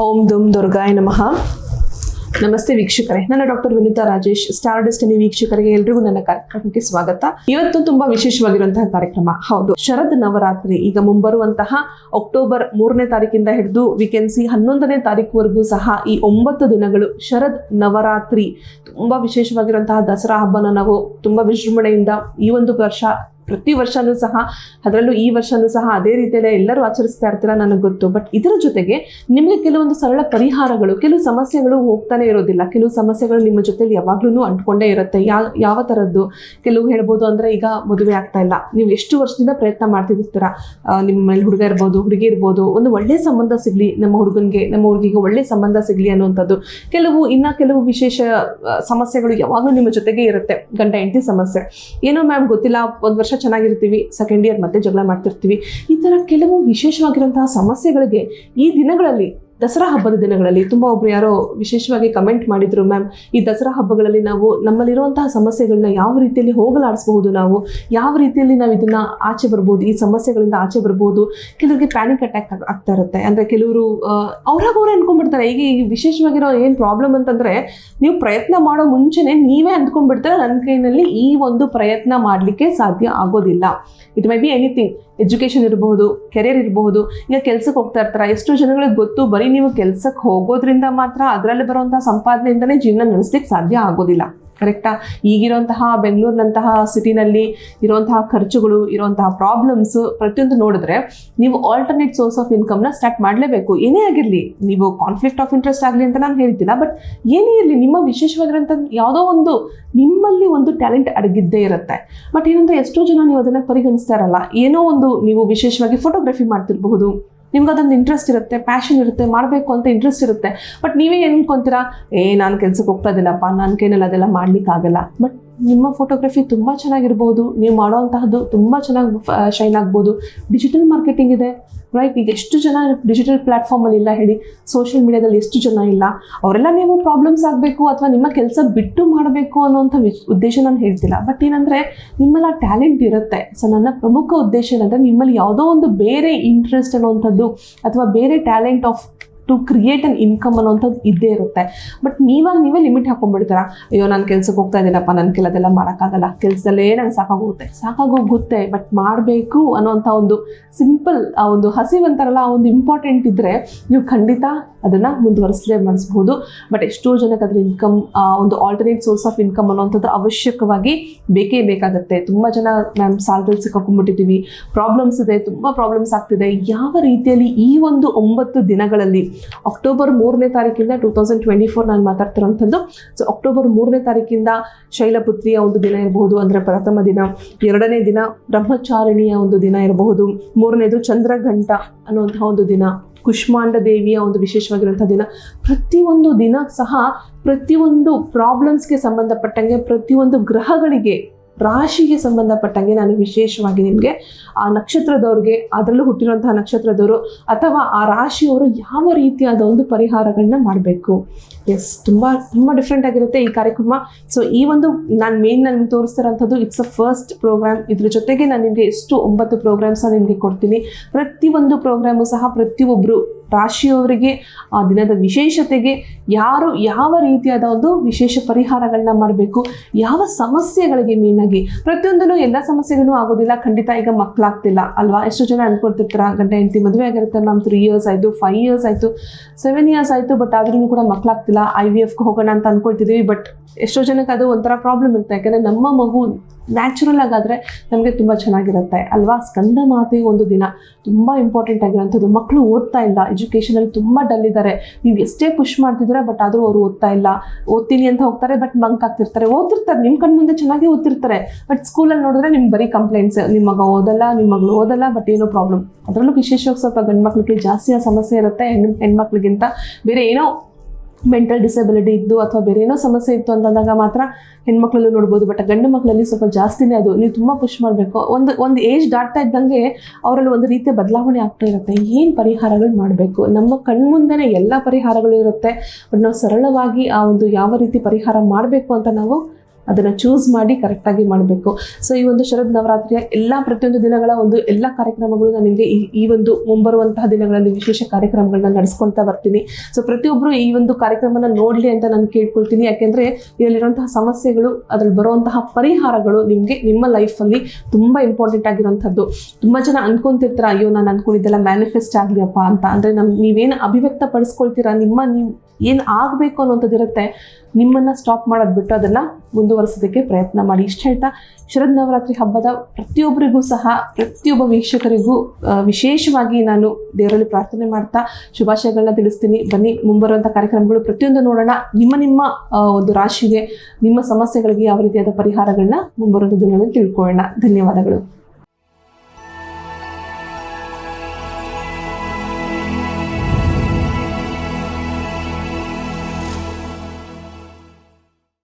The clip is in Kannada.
ಓಂ ದುಮ್ ದುರ್ಗಾಯ ನಮಃ. ನಮಸ್ತೆ ವೀಕ್ಷಕರೇ. ನನ್ನ doctor Vinita Rajesh, Star Destiny ವೀಕ್ಷಕರಿಗೆ ಎಲ್ರಿಗೂ ನನ್ನ ಕಾರ್ಯಕ್ರಮಕ್ಕೆ ಸ್ವಾಗತ. ಇವತ್ತು ತುಂಬಾ ವಿಶೇಷವಾಗಿರುವಂತಹ ಕಾರ್ಯಕ್ರಮ. ಹೌದು, ಶರದ್ ನವರಾತ್ರಿ ಈಗ ಮುಂಬರುವಂತಹ ಅಕ್ಟೋಬರ್ ಮೂರನೇ ತಾರೀಕಿಂದ ಹಿಡಿದು ಸಿ ಹನ್ನೊಂದನೇ ತಾರೀಕುವರೆಗೂ ಸಹ ಈ ಒಂಬತ್ತು ದಿನಗಳು ಶರದ್ ನವರಾತ್ರಿ. ತುಂಬಾ ವಿಶೇಷವಾಗಿರುವಂತಹ ದಸರಾ ಹಬ್ಬನ ನಾವು ತುಂಬಾ ವಿಜೃಂಭಣೆಯಿಂದ ಈ ಒಂದು ವರ್ಷ ಪ್ರತಿ ವರ್ಷನೂ ಸಹ, ಅದರಲ್ಲೂ ಈ ವರ್ಷನೂ ಸಹ ಅದೇ ರೀತಿಯಲ್ಲೇ ಎಲ್ಲರೂ ಆಚರಿಸ್ತಾ ಇರ್ತೀರ ನನಗೆ ಗೊತ್ತು. ಬಟ್ ಇದರ ಜೊತೆಗೆ ನಿಮಗೆ ಕೆಲವೊಂದು ಸರಳ ಪರಿಹಾರಗಳು, ಕೆಲವು ಸಮಸ್ಯೆಗಳು ಹೋಗ್ತಾನೆ ಇರೋದಿಲ್ಲ. ಕೆಲವು ಸಮಸ್ಯೆಗಳು ನಿಮ್ಮ ಜೊತೆಲಿ ಯಾವಾಗ್ಲೂ ಅಂಟ್ಕೊಂಡೇ ಇರುತ್ತೆ. ಯಾವ ಯಾವ ಥರದ್ದು ಕೆಲವು ಹೇಳ್ಬೋದು ಅಂದರೆ ಈಗ ಮದುವೆ ಆಗ್ತಾ ಇಲ್ಲ. ನೀವು ಎಷ್ಟು ವರ್ಷದಿಂದ ಪ್ರಯತ್ನ ಮಾಡ್ತಿರ್ತೀರ? ಮೇಲೆ ಹುಡುಗ ಇರ್ಬೋದು, ಹುಡುಗಿ ಇರ್ಬೋದು, ಒಂದು ಒಳ್ಳೆ ಸಂಬಂಧ ಸಿಗಲಿ, ನಮ್ಮ ಹುಡುಗನಿಗೆ, ನಮ್ಮ ಹುಡುಗಿಗೆ ಒಳ್ಳೆ ಸಂಬಂಧ ಸಿಗಲಿ ಅನ್ನುವಂಥದ್ದು. ಕೆಲವು, ಇನ್ನ ಕೆಲವು ವಿಶೇಷ ಸಮಸ್ಯೆಗಳು ಯಾವಾಗಲೂ ನಿಮ್ಮ ಜೊತೆಗೆ ಇರುತ್ತೆ. ಗಂಡ, ಹೆಂಡತಿ ಸಮಸ್ಯೆ. ಏನೋ ಮ್ಯಾಮ್ ಗೊತ್ತಿಲ್ಲ, ಒಂದು ವರ್ಷ ಚೆನ್ನಾಗಿರ್ತೀವಿ ಸೆಕೆಂಡ್ ಇಯರ್ ಮತ್ತೆ ಜಗಳ ಮಾಡ್ತಿರ್ತೀವಿ. ಈ ಥರ ಕೆಲವು ವಿಶೇಷವಾಗಿರುವಂತಹ ಸಮಸ್ಯೆಗಳಿಗೆ ಈ ದಿನಗಳಲ್ಲಿ ದಸರಾ ಹಬ್ಬದ ದಿನಗಳಲ್ಲಿ ತುಂಬ ಒಬ್ರು ಯಾರೋ ವಿಶೇಷವಾಗಿ ಕಮೆಂಟ್ ಮಾಡಿದ್ರು ಮ್ಯಾಮ್ ಈ ದಸರಾ ಹಬ್ಬಗಳಲ್ಲಿ ನಾವು ನಮ್ಮಲ್ಲಿರುವಂತಹ ಸಮಸ್ಯೆಗಳನ್ನ ಯಾವ ರೀತಿಯಲ್ಲಿ ಹೋಗಲಾಡಿಸಬಹುದು ನಾವು? ಯಾವ ರೀತಿಯಲ್ಲಿ ನಾವು ಇದನ್ನ ಆಚೆ ಬರ್ಬೋದು? ಈ ಸಮಸ್ಯೆಗಳಿಂದ ಆಚೆ ಬರ್ಬೋದು? ಕೆಲವರಿಗೆ ಪ್ಯಾನಿಕ್ ಅಟ್ಯಾಕ್ ಆಗ್ತಾ ಇರುತ್ತೆ. ಅಂದರೆ ಕೆಲವರು ಅವ್ರಾಗ ಅವ್ರು ಅನ್ಕೊಂಡ್ಬಿಡ್ತಾರೆ. ಈಗ ಈ ವಿಶೇಷವಾಗಿರೋ ಏನು ಪ್ರಾಬ್ಲಮ್ ಅಂತಂದರೆ, ನೀವು ಪ್ರಯತ್ನ ಮಾಡೋ ಮುಂಚೆನೆ ನೀವೇ ಅಂದ್ಕೊಂಡ್ಬಿಡ್ತಾರೆ. ನನ್ನ ಕೈನಲ್ಲಿ ಈ ಒಂದು ಪ್ರಯತ್ನ ಮಾಡಲಿಕ್ಕೆ ಸಾಧ್ಯ ಆಗೋದಿಲ್ಲ. It may be anything education ಇರಬಹುದು ಕೆರಿಯರ್ ಇರಬಹುದು, ಈಗ ಕೆಲಸಕ್ಕೆ ಹೋಗ್ತಾ ಇರ್ತಾರೆ, ಎಷ್ಟೋ ಜನಗಳಿಗೆ ಗೊತ್ತು, ಬರೀ ನೀವು ಕೆಲಸಕ್ಕೆ ಹೋಗೋದ್ರಿಂದ ಮಾತ್ರ ಅದರಲ್ಲಿ ಬರುವಂತಹ ಸಂಪಾದನೆಯಿಂದನೇ ಜೀವನ ನಡೆಸ್ಲಿಕ್ಕೆ ಸಾಧ್ಯ ಆಗೋದಿಲ್ಲ. ಕರೆಕ್ಟಾ? ಈಗಿರುವಂತಹ ಬೆಂಗಳೂರಿನಂತಹ ಸಿಟಿನಲ್ಲಿ ಇರುವಂತಹ ಖರ್ಚುಗಳು, ಇರುವಂತಹ ಪ್ರಾಬ್ಲಮ್ಸ್ ಪ್ರತಿಯೊಂದು ನೋಡಿದ್ರೆ ನೀವು ಆಲ್ಟರ್ನೇಟ್ ಸೋರ್ಸ್ ಆಫ್ ಇನ್ಕಮ್ನ ಸ್ಟಾರ್ಟ್ ಮಾಡಲೇಬೇಕು. ಏನೇ ಆಗಿರಲಿ, ನೀವು ಕಾನ್ಫ್ಲಿಕ್ಟ್ ಆಫ್ ಇಂಟ್ರೆಸ್ಟ್ ಆಗಲಿ ಅಂತ ನಾನು ಹೇಳ್ತಿಲ್ಲ ಬಟ್ ಏನೇ ಇರಲಿ, ನಿಮ್ಮ ವಿಶೇಷವಾಗಿರೋಂಥ ಯಾವುದೋ ಒಂದು ನಿಮ್ಮಲ್ಲಿ ಒಂದು ಟ್ಯಾಲೆಂಟ್ ಅಡಗಿದ್ದೇ ಇರುತ್ತೆ. ಬಟ್ ಏನಂದ್ರೆ ಎಷ್ಟೋ ಜನ ನೀವು ಅದನ್ನು ಪರಿಗಣಿಸ್ತಾ ಇರಲ್ಲ. ಏನೋ ಒಂದು ನೀವು ವಿಶೇಷವಾಗಿ ಫೋಟೋಗ್ರಫಿ ಮಾಡ್ತಿರಬಹುದು. ನಿಮ್ಗೆ ಅದೊಂದು ಇಂಟ್ರೆಸ್ಟ್ ಇರುತ್ತೆ ಪ್ಯಾಷನ್ ಇರುತ್ತೆ, ಮಾಡಬೇಕು ಅಂತ ಇಂಟ್ರೆಸ್ಟ್ ಇರುತ್ತೆ. ಬಟ್ ನೀವೇ ಏನ್ಕೊಂತೀರಾ ಏ, ನಾನು ಕೆಲ್ಸಕ್ಕೆ ಹೋಗ್ತಾ ಇದ್ದೀನಪ್ಪ ನನ್ನ ಕೈನಲ್ಲಿ ಅದೆಲ್ಲ ಮಾಡ್ಲಿಕ್ಕಾಗಲ್ಲ. ಬಟ್ ನಿಮ್ಮ ಫೋಟೋಗ್ರಫಿ ತುಂಬ ಚೆನ್ನಾಗಿರ್ಬೋದು, ನೀವು ಮಾಡೋವಂತಹದ್ದು ತುಂಬ ಚೆನ್ನಾಗಿ ಶೈನ್ ಆಗ್ಬೋದು. ಡಿಜಿಟಲ್ ಮಾರ್ಕೆಟಿಂಗ್ ಇದೆ ರೈಟ್ ಈಗ ಎಷ್ಟು ಜನ ಡಿಜಿಟಲ್ ಪ್ಲ್ಯಾಟ್ಫಾರ್ಮಲ್ಲಿ ಇಲ್ಲ ಹೇಳಿ ಸೋಷಿಯಲ್ ಮೀಡಿಯಾದಲ್ಲಿ ಎಷ್ಟು ಜನ ಇಲ್ಲ, ಅವರೆಲ್ಲ ನೀವು ಪ್ರಾಬ್ಲಮ್ಸ್ ಆಗಬೇಕು ಅಥವಾ ನಿಮ್ಮ ಕೆಲಸ ಬಿಟ್ಟು ಮಾಡಬೇಕು ಅನ್ನೋಂಥ ಉದ್ದೇಶ ನಾನು ಹೇಳ್ತಿಲ್ಲ. ಬಟ್ ಏನಂದರೆ, ನಿಮ್ಮಲ್ಲಿ ಟ್ಯಾಲೆಂಟ್ ಇರುತ್ತೆ. ಸೊ ನನ್ನ ಪ್ರಮುಖ ಉದ್ದೇಶ ಏನಂದರೆ, ನಿಮ್ಮಲ್ಲಿ ಯಾವುದೋ ಒಂದು ಬೇರೆ ಇಂಟ್ರೆಸ್ಟ್ ಅನ್ನೋವಂಥದ್ದು ಅಥವಾ ಬೇರೆ talent of to create an income ಅನ್ನೋಂಥದ್ದು ಇದ್ದೇ ಇರುತ್ತೆ. ಬಟ್ ನೀವಾಗ ನೀವೇ ಲಿಮಿಟ್ ಹಾಕೊಂಡ್ಬಿಡ್ತೀರಾ? ಅಯ್ಯೋ, ನಾನು ಕೆಲ್ಸಕ್ಕೆ ಹೋಗ್ತಾ ಇದ್ದೀನಪ್ಪ ನನ್ನ ಕೆಲದೆಲ್ಲ ಮಾಡೋಕ್ಕಾಗಲ್ಲ. ಕೆಲಸದಲ್ಲೇ ನಂಗೆ ಸಾಕಾಗೋಗುತ್ತೆ. ಸಾಕಾಗೋಗುತ್ತೆ ಬಟ್ ಮಾಡಬೇಕು ಅನ್ನೋಂಥ ಒಂದು ಸಿಂಪಲ್ ಆ ಒಂದು ಹಸಿವಂತಾರಲ್ಲ, ಆ ಒಂದು ಇಂಪಾರ್ಟೆಂಟ್ ಇದ್ದರೆ ನೀವು ಖಂಡಿತ ಅದನ್ನು ಮುಂದುವರಿಸಲೇ ಮಾಡಿಸ್ಬೋದು ಬಟ್ ಎಷ್ಟೋ ಜನಕ್ಕೆ ಅದ್ರ ಇನ್ಕಮ್ ಒಂದು ಆಲ್ಟರ್ನೇಟ್ ಸೋರ್ಸ್ ಆಫ್ ಇನ್ಕಮ್ ಅನ್ನೋಂಥದ್ದು ಅವಶ್ಯಕವಾಗಿ ಬೇಕೇ ಬೇಕಾಗುತ್ತೆ. ತುಂಬ ಜನ ಮ್ಯಾಮ್ ಸಾಲದಲ್ಲಿ ಸಿಕ್ಕಾಕೊಂಡ್ಬಿಟ್ಟಿದ್ದೀವಿ ಪ್ರಾಬ್ಲಮ್ಸ್ ಇದೆ, ತುಂಬ ಪ್ರಾಬ್ಲಮ್ಸ್ ಆಗ್ತಿದೆ. ಯಾವ ರೀತಿಯಲ್ಲಿ ಈ ಒಂದು ಒಂಬತ್ತು ದಿನಗಳಲ್ಲಿ ಅಕ್ಟೋಬರ್ ಮೂರನೇ ತಾರೀಕಿಂದ ಟೂ ತೌಸಂಡ್ ಟ್ವೆಂಟಿ ಫೋರ್ ನಾನು ಮಾತಾಡ್ತಿರೋಂಥದ್ದು. ಸೊ ಅಕ್ಟೋಬರ್ ಮೂರನೇ ತಾರೀಕಿಂದ ಶೈಲಪುತ್ರಿಯ ಒಂದು ದಿನ ಇರಬಹುದು, ಅಂದರೆ ಪ್ರಥಮ ದಿನ, ಎರಡನೇ ದಿನ ಬ್ರಹ್ಮಚಾರಿಣಿಯ ಒಂದು ದಿನ ಇರಬಹುದು, ಮೂರನೇದು ಚಂದ್ರಘಂಟ ಅನ್ನುವಂತಹ ಒಂದು ದಿನ, ಕುಷ್ಮಾಂಡ ದೇವಿಯ ಒಂದು ವಿಶೇಷವಾಗಿರುವಂಥ ದಿನ. ಪ್ರತಿಯೊಂದು ದಿನ ಸಹ ಪ್ರತಿಯೊಂದು ಪ್ರಾಬ್ಲಮ್ಸ್ಗೆ ಸಂಬಂಧಪಟ್ಟಂಗೆ ಪ್ರತಿಯೊಂದು ಗ್ರಹಗಳಿಗೆ ರಾಶಿಗೆ ಸಂಬಂಧಪಟ್ಟಂಗೆ ನಾನು ವಿಶೇಷವಾಗಿ ನಿಮಗೆ ಆ ನಕ್ಷತ್ರದವ್ರಿಗೆ, ಅದರಲ್ಲೂ ಹುಟ್ಟಿರುವಂತಹ ನಕ್ಷತ್ರದವರು ಅಥವಾ ಆ ರಾಶಿಯವರು ಯಾವ ರೀತಿಯಾದ ಒಂದು ಪರಿಹಾರಗಳನ್ನ ಮಾಡಬೇಕು. ಎಸ್ ತುಂಬ ತುಂಬ ಡಿಫ್ರೆಂಟ್ ಆಗಿರುತ್ತೆ ಈ ಕಾರ್ಯಕ್ರಮ. ಸೊ ಈ ಒಂದು ನಾನು ಮೇನ್ ನನಗೆ ತೋರಿಸ್ತಿರೋಂಥದ್ದು ಇಟ್ಸ್ ಅ ಫಸ್ಟ್ ಪ್ರೋಗ್ರಾಮ್ ಇದ್ರ ಜೊತೆಗೆ ನಾನು ನಿಮಗೆ ಎಷ್ಟು ಒಂಬತ್ತು ಪ್ರೋಗ್ರಾಮ್ಸ್ ನಿಮಗೆ ಕೊಡ್ತೀನಿ. ಪ್ರತಿಯೊಂದು ಪ್ರೋಗ್ರಾಮು ಸಹ ಪ್ರತಿಯೊಬ್ಬರು ರಾಶಿಯವರಿಗೆ, ಆ ದಿನದ ವಿಶೇಷತೆಗೆ ಯಾರು ಯಾವ ರೀತಿಯಾದ ಒಂದು ವಿಶೇಷ ಪರಿಹಾರಗಳನ್ನ ಮಾಡಬೇಕು, ಯಾವ ಸಮಸ್ಯೆಗಳಿಗೆ ಮೇನಾಗಿ ಪ್ರತಿಯೊಂದನ್ನು ಎಲ್ಲ ಸಮಸ್ಯೆಗಳು ಆಗೋದಿಲ್ಲ, ಖಂಡಿತ ಈಗ ಮಕ್ಕಳಾಗ್ತಿಲ್ಲ ಅಲ್ವಾ? ಎಷ್ಟು ಜನ ಅನ್ಕೊಳ್ತಿರ್ತಾರ, ಗಂಡ ಹೆಂಡತಿ ಮದುವೆ ಆಗಿರುತ್ತೆ, ನಮ್ಮ ತ್ರೀ ಇಯರ್ಸ್ ಆಯಿತು ಫೈವ್ ಇಯರ್ಸ್ ಆಯಿತು ಸೆವೆನ್ ಇಯರ್ಸ್ ಆಯಿತು ಬಟ್ ಆದ್ರೂ ಕೂಡ ಮಕ್ಕಳಾಗ್ತಿಲ್ಲ ಐ ವಿ ಎಫ್ಗೆ ಹೋಗೋಣ ಅಂತ ಅನ್ಕೊಳ್ತಿದ್ದೀವಿ ಬಟ್ ಎಷ್ಟೋ ಜನಕ್ಕೆ ಅದು ಒಂಥರ ಪ್ರಾಬ್ಲಮ್ ಇರುತ್ತೆ, ಯಾಕಂದರೆ ನಮ್ಮ ಮಗು ನ್ಯಾಚುರಲ್ ಆಗಾದರೆ ನಮಗೆ ತುಂಬ ಚೆನ್ನಾಗಿರುತ್ತೆ. ಅಲ್ವಾ? ಸ್ಕಂದ ಮಾತೆ ಒಂದು ದಿನ ತುಂಬ ಇಂಪಾರ್ಟೆಂಟ್ ಆಗಿರೋಂಥದ್ದು ಮಕ್ಕಳು ಓದ್ತಾ ಇಲ್ಲ. ಎಜುಕೇಷನಲ್ಲಿ ತುಂಬ ಡಲ್ ಇದ್ದಾರೆ ನೀವು ಎಷ್ಟೇ ಪುಷ್ ಮಾಡ್ತಿದ್ರೆ ಬಟ್ ಆದರೂ ಅವರು ಓದ್ತಾ ಇಲ್ಲ. ಓದ್ತೀನಿ ಅಂತ ಹೋಗ್ತಾರೆ ಬಟ್ ಮಂಕ್ ಆಗ್ತಿರ್ತಾರೆ. ಓದ್ತಿರ್ತಾರೆ. ನಿಮ್ಮ ಕಣ್ಣು ಮುಂದೆ ಚೆನ್ನಾಗಿ ಓದ್ತಿರ್ತಾರೆ. ಬಟ್ ಸ್ಕೂಲಲ್ಲಿ ನೋಡಿದ್ರೆ ನಿಮ್ಗೆ ಬರೀ ಕಂಪ್ಲೇಂಟ್ಸ್ ನಿಮ್ಮ ಮಗ ಓದಲ್ಲ ನಿಮ್ಮ ಮಗಳು ಓದಲ್ಲ ಬಟ್ ಏನೋ ಪ್ರಾಬ್ಲಮ್ ಅದರಲ್ಲೂ ವಿಶೇಷವಾಗಿ ಸ್ವಲ್ಪ ಗಂಡು ಮಕ್ಳಿಗೆ ಜಾಸ್ತಿ ಆ ಸಮಸ್ಯೆ ಇರುತ್ತೆ ಹೆಣ್ಣು ಹೆಣ್ಮಕ್ಳಿಗಿಂತ ಬೇರೆ ಏನೋ ಮೆಂಟಲ್ ಡಿಸಬಿಲಿಟಿ ಇದ್ದು ಅಥವಾ ಬೇರೆ ಏನೋ ಸಮಸ್ಯೆ ಇತ್ತು ಅಂತಂದಾಗ ಮಾತ್ರ ಹೆಣ್ಮಕ್ಳಲ್ಲೂ ನೋಡ್ಬೋದು. ಬಟ್ ಗಂಡು ಮಕ್ಕಳಲ್ಲಿ ಸ್ವಲ್ಪ ಜಾಸ್ತಿನೇ ಅದು. ನೀವು ತುಂಬ ಪುಷ್ ಮಾಡಬೇಕು. ಒಂದು ಒಂದು ಏಜ್ ದಾಟ್ತಾ ಇದ್ದಂಗೆ ಅವರಲ್ಲಿ ಒಂದು ರೀತಿಯ ಬದಲಾವಣೆ ಆಗ್ತಾ ಇರುತ್ತೆ. ಏನು ಪರಿಹಾರಗಳು ಮಾಡಬೇಕು? ನಮ್ಮ ಕಣ್ಮುಂದೆನೇ ಎಲ್ಲ ಪರಿಹಾರಗಳು ಇರುತ್ತೆ. ಬಟ್ ನಾವು ಸರಳವಾಗಿ ಆ ಒಂದು ಯಾವ ರೀತಿ ಪರಿಹಾರ ಮಾಡಬೇಕು ಅಂತ ನಾವು ಅದನ್ನು ಚೂಸ್ ಮಾಡಿ ಕರೆಕ್ಟಾಗಿ ಮಾಡಬೇಕು. ಸೊ ಈ ಒಂದು ಶರದ್ ನವರಾತ್ರಿಯ ಎಲ್ಲ ಪ್ರತಿಯೊಂದು ದಿನಗಳ ಒಂದು ಎಲ್ಲ ಕಾರ್ಯಕ್ರಮಗಳು ನಾನು ನಿಮಗೆ ಈ ಈ ಒಂದು ಮುಂಬರುವಂತಹ ದಿನಗಳಲ್ಲಿ ವಿಶೇಷ ಕಾರ್ಯಕ್ರಮಗಳನ್ನ ನಡೆಸ್ಕೊಳ್ತಾ ಬರ್ತೀನಿ. ಸೊ ಪ್ರತಿಯೊಬ್ಬರು ಈ ಒಂದು ಕಾರ್ಯಕ್ರಮನ ನೋಡಲಿ ಅಂತ ನಾನು ಕೇಳ್ಕೊಳ್ತೀನಿ. ಯಾಕೆಂದರೆ ಇದರಲ್ಲಿರುವಂತಹ ಸಮಸ್ಯೆಗಳು, ಅದರಲ್ಲಿ ಬರುವಂತಹ ಪರಿಹಾರಗಳು ನಿಮಗೆ ನಿಮ್ಮ ಲೈಫಲ್ಲಿ ತುಂಬ ಇಂಪಾರ್ಟೆಂಟ್ ಆಗಿರುವಂಥದ್ದು. ತುಂಬ ಜನ ಅನ್ಕೊಂತಿರ್ತಾರೆ, ಅಯ್ಯೋ, ನಾನು ಅನ್ಕೊಂಡಿದ್ದೆಲ್ಲ ಮ್ಯಾನಿಫೆಸ್ಟ್ ಆಗಲಿಯಪ್ಪ ಅಂತ. ಅಂದರೆ ನಮ್ಮ ನೀವೇನು ಅಭಿವ್ಯಕ್ತ ಪಡಿಸ್ಕೊಳ್ತೀರಾ ನಿಮ್ಮ ನೀವು ಏನು ಆಗಬೇಕು ಅನ್ನೋಂಥದ್ದು ಇರುತ್ತೆ, ನಿಮ್ಮನ್ನು ಸ್ಟಾಪ್ ಮಾಡೋದು ಬಿಟ್ಟು ಅದನ್ನು ಮುಂದುವರಿಸೋದಕ್ಕೆ ಪ್ರಯತ್ನ ಮಾಡಿ. ಇಷ್ಟು ಹೇಳ್ತಾ ಶರದ್ ನವರಾತ್ರಿ ಹಬ್ಬದ ಪ್ರತಿಯೊಬ್ಬರಿಗೂ ಸಹ, ಪ್ರತಿಯೊಬ್ಬ ವೀಕ್ಷಕರಿಗೂ ವಿಶೇಷವಾಗಿ ನಾನು ದೇವರಲ್ಲಿ ಪ್ರಾರ್ಥನೆ ಮಾಡ್ತಾ ಶುಭಾಶಯಗಳನ್ನ ತಿಳಿಸ್ತೀನಿ. ಬನ್ನಿ ಮುಂಬರುವಂಥ ಕಾರ್ಯಕ್ರಮಗಳು ಪ್ರತಿಯೊಂದು ನೋಡೋಣ. ನಿಮ್ಮ ನಿಮ್ಮ ಒಂದು ರಾಶಿಗೆ, ನಿಮ್ಮ ಸಮಸ್ಯೆಗಳಿಗೆ ಯಾವ ರೀತಿಯಾದ ಪರಿಹಾರಗಳನ್ನ ಮುಂಬರುವಂಥ ದಿನಗಳಲ್ಲಿ ತಿಳ್ಕೊಳ್ಳೋಣ. ಧನ್ಯವಾದಗಳು.